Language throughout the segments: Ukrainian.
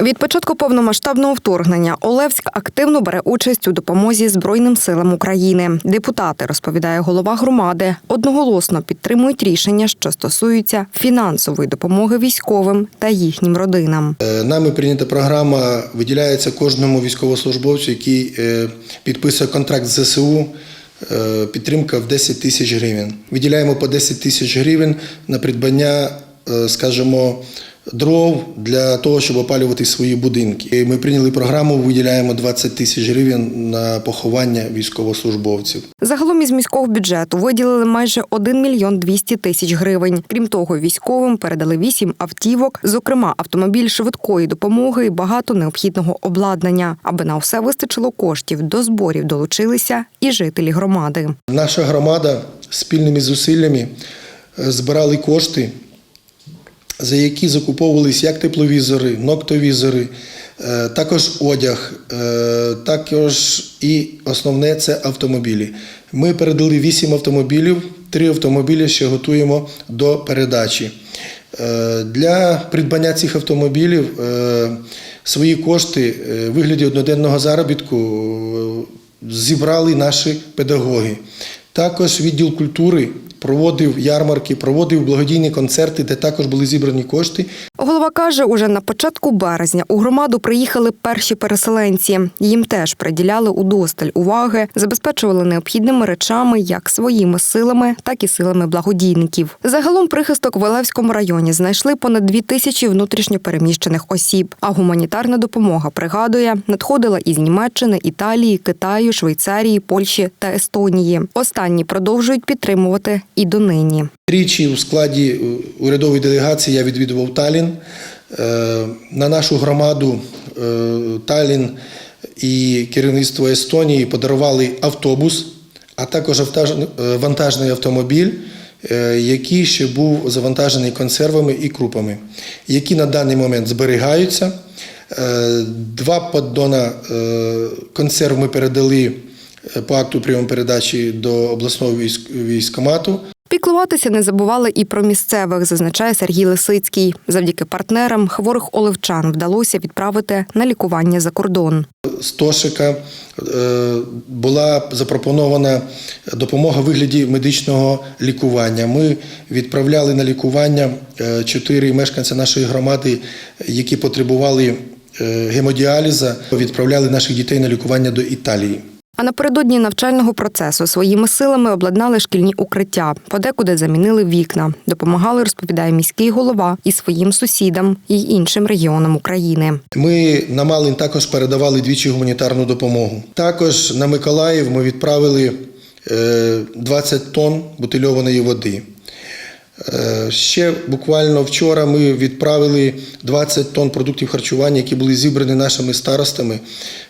Від початку повномасштабного вторгнення Олевськ активно бере участь у допомозі Збройним силам України. Депутати, розповідає голова громади, одноголосно підтримують рішення, що стосуються фінансової допомоги військовим та їхнім родинам. Е, Нами прийнята програма виділяється кожному військовослужбовцю, який е, підписує контракт з ЗСУ. е, Підтримка в 10 тисяч гривень. Виділяємо по 10 тисяч гривень на придбання, скажімо, дров для того, щоб опалювати свої будинки. І Ми прийняли програму, виділяємо 20 тисяч гривень на поховання військовослужбовців. Загалом із міського бюджету виділили майже 1 мільйон 200 тисяч гривень. Крім того, військовим передали 8 автівок, зокрема автомобіль швидкої допомоги і багато необхідного обладнання. Аби на все вистачило коштів, до зборів долучилися і жителі громади. Наша громада спільними зусиллями е, збирали кошти, за які закуповувались як тепловізори, ноктовізори, е, також одяг, е, також і основне це автомобілі. Ми передали 8 автомобілів, 3 автомобілі ще готуємо до передачі. Е, Для придбання цих автомобілів свої кошти в вигляді одноденного заробітку зібрали наші педагоги. Також відділ культури проводив ярмарки, проводив благодійні концерти, де також були зібрані кошти. Голова каже, уже на початку березня у громаду приїхали перші переселенці. Їм теж приділяли удосталь уваги, забезпечували необхідними речами як своїми силами, так і силами благодійників. Загалом прихисток в Олевському районі знайшли понад дві тисячі внутрішньо переміщених осіб. А гуманітарна допомога пригадує, надходила із Німеччини, Італії, Китаю, Швейцарії, Польщі та Естонії. Останні продовжують підтримувати і донині. Тричі у складі урядової делегації я відвідував Талін. Е, На нашу громаду е, Талін і керівництво Естонії подарували автобус, а також е, вантажний автомобіль, який ще був завантажений консервами і крупами, які на даний момент зберігаються. Два поддона консерв ми передали по акту прийому передачі до обласного військ- військкомату. Піклуватися не забували і про місцевих, зазначає Сергій Лисицький. Завдяки партнерам хворих оливчан вдалося відправити на лікування за кордон. з Тошика е, була запропонована допомога в вигляді медичного лікування. Ми відправляли на лікування е, чотири мешканця нашої громади, які потребували е, гемодіаліза, відправляли наших дітей на лікування до Італії. А напередодні навчального процесу своїми силами обладнали шкільні укриття, подекуди замінили вікна, допомагали, розповідає міський голова і своїм сусідам і іншим регіонам України. Ми на Малин також передавали двічі гуманітарну допомогу. Також на Миколаїв ми відправили е, 20 тонн бутильованої води. Е, Ще буквально вчора ми відправили 20 тонн продуктів харчування, які були зібрані нашими старостами,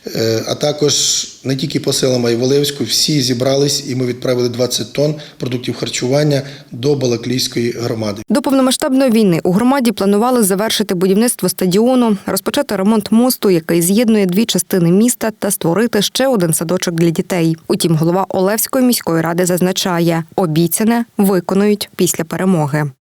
Е, а також не тільки по селам, а й в Олевську. Всі зібрались і ми відправили 20 тонн продуктів харчування до Балаклійської громади. До повномасштабної війни у громаді планували завершити будівництво стадіону, розпочати ремонт мосту, який з'єднує дві частини міста, та створити ще один садочок для дітей. Утім, голова Олевської міської ради зазначає, обіцяне виконують після перемоги допомоги.